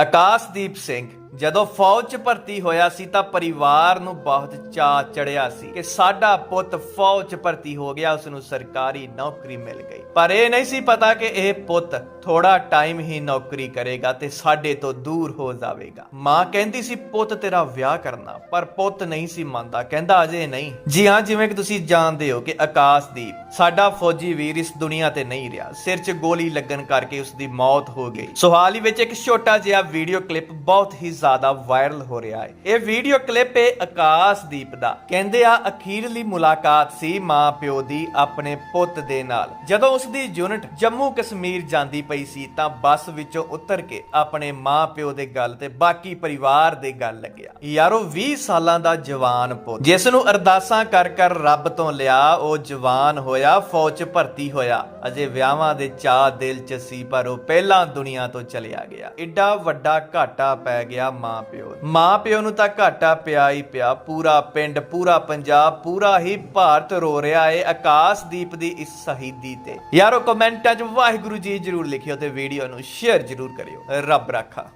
ਆਕਾਸ਼ਦੀਪ ਸਿੰਘ ਜਦੋਂ ਫੌਜ 'ਚ ਭਰਤੀ ਹੋਇਆ ਸੀ ਤਾਂ ਪਰਿਵਾਰ ਨੂੰ ਬਹੁਤ ਚਾਅ ਚੜਿਆ ਸੀ ਕਿ ਸਾਡਾ ਪੁੱਤ ਫੌਜ 'ਚ ਭਰਤੀ ਹੋ ਗਿਆ ਉਸ ਨੂੰ ਸਰਕਾਰੀ ਨੌਕਰੀ ਮਿਲ ਗਈ। ਪਰ ਇਹ ਨਹੀਂ ਸੀ ਪਤਾ ਕਿ ਇਹ ਪੁੱਤ ਥੋੜਾ ਟਾਈਮ ਹੀ ਨੌਕਰੀ ਕਰੇਗਾ ਤੇ ਸਾਡੇ ਤੋਂ ਦੂਰ ਹੋ ਜਾਵੇਗਾ। ਮਾਂ ਕਹਿੰਦੀ ਸੀ, ਪੁੱਤ, ਤੇਰਾ ਵਿਆਹ ਕਰਨਾ। ਪਰ ਪੁੱਤ ਨਹੀਂ ਸੀ ਮੰਨਦਾ। ਕਹਿੰਦਾ ਅਜੇ ਨਹੀਂ। ਜੀ ਹਾਂ, ਜਿਵੇਂ ਕਿ ਤੁਸੀਂ ਜਾਣਦੇ ਹੋ ਕਿ ਆਕਾਸ਼ਦੀਪ ਸਾਡਾ ਫੌਜੀ ਵੀਰ ਇਸ ਦੁਨੀਆ ਤੇ ਨਹੀਂ ਰਿਹਾ। ਸਿਰ 'ਚ ਗੋਲੀ ਲੱਗਣ ਕਰਕੇ ਉਸ ਦੀ ਮੌਤ ਹੋ ਗਈ। ਸੋਹਾਲੀ ਵਿੱਚ ਇੱਕ ਛੋਟਾ ਜਿਹਾ ਵੀਡੀਓ ਕਲਿੱਪ ਬਹੁਤ ਹੀ ਜ਼ਿਆਦਾ ਵਾਇਰਲ ਹੋ ਰਿਹਾ ਹੈ। ਇਹ ਵੀਡੀਓ ਕਲਿੱਪ ਹੈ ਆਕਾਸ਼ਦੀਪ ਦਾ। ਕਹਿੰਦੇ ਆ ਅਖੀਰਲੀ ਮੁਲਾਕਾਤ ਸੀ ਮਾਂ ਪਿਓ ਦੀ ਆਪਣੇ ਪੁੱਤ ਦੇ ਨਾਲ। ਜਦੋਂ ਉਸ ਦੀ ਯੂਨਿਟ ਜੰਮੂ ਕਸ਼ਮੀਰ ਜਾਂਦੀ ਪਈ ਸੀ ਤਾਂ ਬੱਸ ਵਿੱਚੋਂ ਉਤਰ ਕੇ ਆਪਣੇ ਮਾਂ ਪਿਓ ਦੇ ਗੱਲ ਤੇ ਬਾਕੀ ਪਰਿਵਾਰ ਦੇ ਗੱਲ ਲੱਗਿਆ। ਯਾਰੋ 20 ਸਾਲਾਂ ਦਾ ਜਵਾਨ ਪੁੱਤ। ਜਿਸ ਨੂੰ ਅਰਦਾਸਾਂ ਕਰ ਕਰ ਰੱਬ ਤੋਂ ਲਿਆ, ਉਹ ਜਵਾਨ ਹੋਇਆ, ਫੌਜ 'ਚ ਭਰਤੀ ਹੋਇਆ। ਅਜੇ ਵਿਆਹਾਂ ਦੇ ਚਾਹ ਦਿਲ 'ਚ ਸੀ, ਪਰ ਉਹ ਪਹਿਲਾਂ ਦੁਨੀਆ ਤੋਂ ਚਲਿਆ ਗਿਆ। ਏਡਾ ਵੱਡਾ ਘਾਟਾ ਪੈ ਗਿਆ ਮਾਂ ਪਿਓ ਮਾਂ ਪਿਓ ਨੂੰ ਤਾਂ ਘਾਟਾ ਪਿਆ ਹੀ ਪਿਆ। ਪੂਰਾ ਪਿੰਡ, ਪੂਰਾ ਪੰਜਾਬ, ਪੂਰਾ ਹੀ ਭਾਰਤ ਰੋ ਰਿਹਾ ਏ ਆਕਾਸ਼ਦੀਪ ਦੀ ਇਸ ਸ਼ਹੀਦੀ ਤੇ। ਯਾਰੋ ਕਮੈਂਟਾਂ 'ਚ ਵਾਹਿਗੁਰੂ ਜੀ ਜਰੂਰ ਲਿਖਿਓ ਤੇ ਵੀਡੀਓ ਨੂੰ ਸ਼ੇਅਰ ਜਰੂਰ ਕਰਿਓ। ਰੱਬ ਰਾਖਾ।